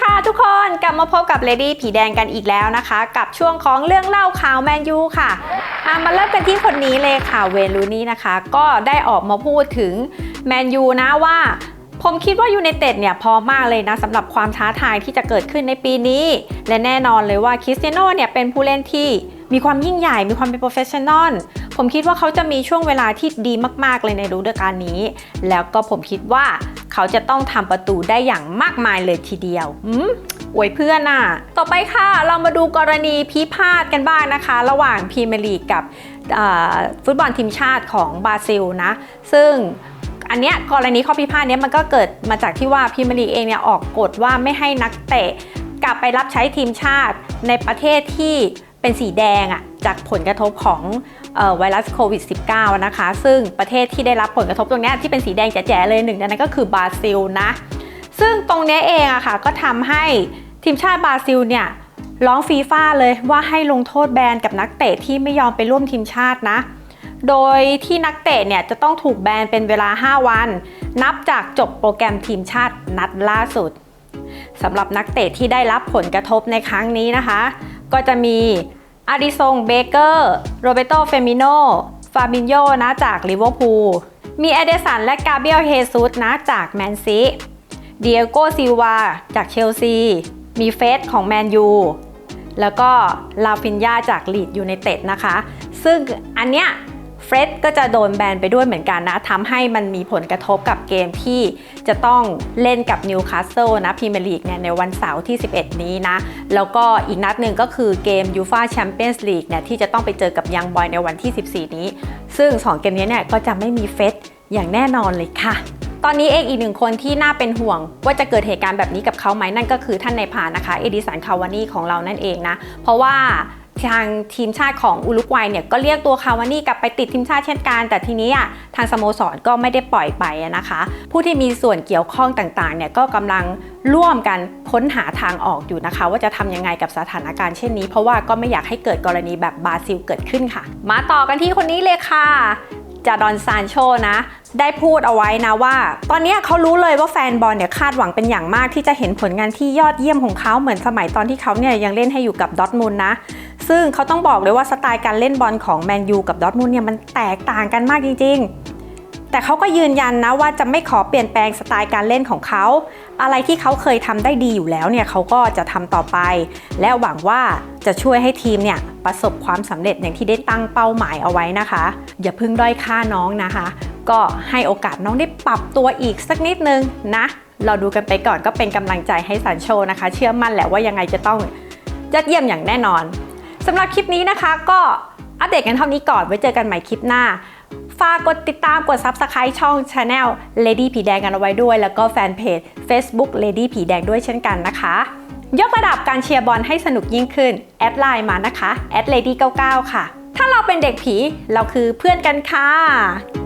ค่ะทุกคนกลับมาพบกับเลดี้ผีแดงกันอีกแล้วนะคะ กับช่วงของเรื่องเล่าข่าวแมนยูค่ะอะมาเริ่มกันที่คนนี้เลยค่ะเวนลูนี่นะคะ ก็ได้ออกมาพูดถึงแมนยูนะว่าผมคิดว่ายูไนเต็ดเนี่ยพร้อมมากเลยนะสำหรับความท้าทายที่จะเกิดขึ้นในปีนี้ และแน่นอนเลยว่าคริสเตียโนเนี่ยเป็นผู้เล่นที่มีความยิ่งใหญ่ มีความเป็นโปรเฟชชั่นอลผมคิดว่าเขาจะมีช่วงเวลาที่ดีมาก ๆ เลยในฤดูกาลนี้ แล้วก็ผมคิดว่า เขาจะต้องทำประตูได้อย่างมากมายเลยทีเดียวอืมอวยเพื่อนน่ะ ต่อไปค่ะเรามาดูกรณีพิพาทกันบ้างนะคะ ระหว่างพรีเมียร์ลีกกับฟุตบอลทีมชาติของบราซิลนะ ซึ่งอันเนี้ยกรณีข้อพิพาทเนี้ยมันก็เกิดมาจากที่ว่าพรีเมียร์ลีกเองเนี่ยออกกฎว่าไม่ให้นักเตะกลับไปรับใช้ทีมชาติในประเทศที่ เป็นสีแดงอะ่ะจากผลกระทบของออไวรัสโควิด -19 นะคะ ซึ่งประเทศที่ได้รับผลกระทบตรงนี้ที่เป็นสีแดงแจ๋ๆเลยหนึ่งในนั้นก็คือบราซิลนะ ซึ่งตรงนี้เองอะค่ะก็ทำให้ทีมชาติบราซิลเนี่ยร้องฟีฟ่าเลยว่าให้ลงโทษแบนกับนักเตะที่ไม่ยอมไปร่วมทีมชาตินะ โดยที่นักเตะเนี่ยจะต้องถูกแบนเป็นเวลา 5 วัน นับจากจบโปรแกรมทีมชาตินัดล่าสุดสำหรับนักเตะที่ได้รับผลกระทบในครั้งนี้นะคะ ก็จะมี อาริซงเบเกอร์ โรเบโตเฟมิโน ฟาบินโยนะจากลิเวอร์พูล มีเอเดสันและกาเบรียลเฮซุสนะจากแมนซีเดียโกซิวาจากเชลซี มีเฟสของแมนยู แล้วก็ลาฟินยาจากลีดยูไนเต็ดนะคะ ซึ่งอันเนี้ย เฟรดก็จะโดนแบนไปด้วยเหมือนกันนะทำให้มันมีผลกระทบกับเกมที่จะต้องเล่นกับนิวคาสเซิลนะพรีเมียร์ลีกเนี่ยในวันเสาร์ที่ 11 นี้นะ แล้วก็อีกนัดหนึ่งก็คือเกมยูฟาแชมเปี้ยนส์ลีกเนี่ยที่จะต้องไปเจอกับยังบอยในวันที่ 14 นี้ ซึ่ง 2 เกมนี้เนี่ยก็จะไม่มีเฟสอย่างแน่นอนเลยค่ะตอนนี้เองอีกหนึ่งคนที่น่าเป็นห่วง ว่าจะเกิดเหตุการณ์แบบนี้กับเขาไหมนั่นก็คือท่านในายพรานนะคะเอดิสันคาวานี่ของเรานั่นเองนะ เพราะว่า ทางทีมชาติของอุรุกวัยเนี่ยก็เรียกตัวคาวานี่กลับไปติดทีมชาติเช่นกัน แต่ทีนี้อะทางสโมสรก็ไม่ได้ปล่อยไปนะคะ ผู้ที่มีส่วนเกี่ยวข้องต่างๆเนี่ยก็กำลังร่วมกันค้นหาทางออกอยู่นะคะ ว่าจะทำยังไงกับสถานการณ์เช่นนี้ เพราะว่าก็ไม่อยากให้เกิดกรณีแบบบราซิลเกิดขึ้นค่ะ มาต่อกันที่คนนี้เลยค่ะจาดอนซานโชนะ ได้พูดเอาไว้นะว่า ตอนนี้เขารู้เลยว่าแฟนบอลเนี่ยคาดหวังเป็นอย่างมากที่จะเห็นผลงานที่ยอดเยี่ยมของเขาเหมือนสมัยตอนที่เขาเนี่ยยังเล่นให้อยู่กับดอทมุนด์นะ ซึ่งเขาต้องบอกเลยว่าสไตล์การเล่นบอลของแมนยูกับดอร์ทมุนเนี่ยมันแตกต่างกันมากจริง ๆ แต่เขาก็ยืนยันนะว่าจะไม่ขอเปลี่ยนแปลงสไตล์การเล่นของเขา อะไรที่เขาเคยทำได้ดีอยู่แล้วเนี่ยเขาก็จะทำต่อไป และหวังว่าจะช่วยให้ทีมเนี่ยประสบความสำเร็จอย่างที่ได้ตั้งเป้าหมายเอาไว้นะคะ อย่าเพิ่งด้อยค่าน้องนะคะ ก็ให้โอกาสน้องได้ปรับตัวอีกสักนิดนึงนะ เราดูกันไปก่อนก็เป็นกำลังใจให้สันโชนะคะ เชื่อมั่นแหละว่ายังไงจะต้องยอดเยี่ยมอย่างแน่นอน สำหรับคลิปนี้นะคะ ก็อัปเดตกันเท่านี้ก่อนไว้เจอกันใหม่คลิปหน้า ฝากกดติดตามกด Subscribe ช่อง Channel Lady ผีแดงกันเอาไว้ด้วย แล้วก็แฟนเพจ Facebook Lady ผีแดงด้วยเช่นกันนะคะ ยกระดับการเชียร์บอลให้สนุกยิ่งขึ้น แอดไลน์มานะคะแอด lady 99ค่ะ ถ้าเราเป็นเด็กผีเราคือเพื่อนกันค่ะ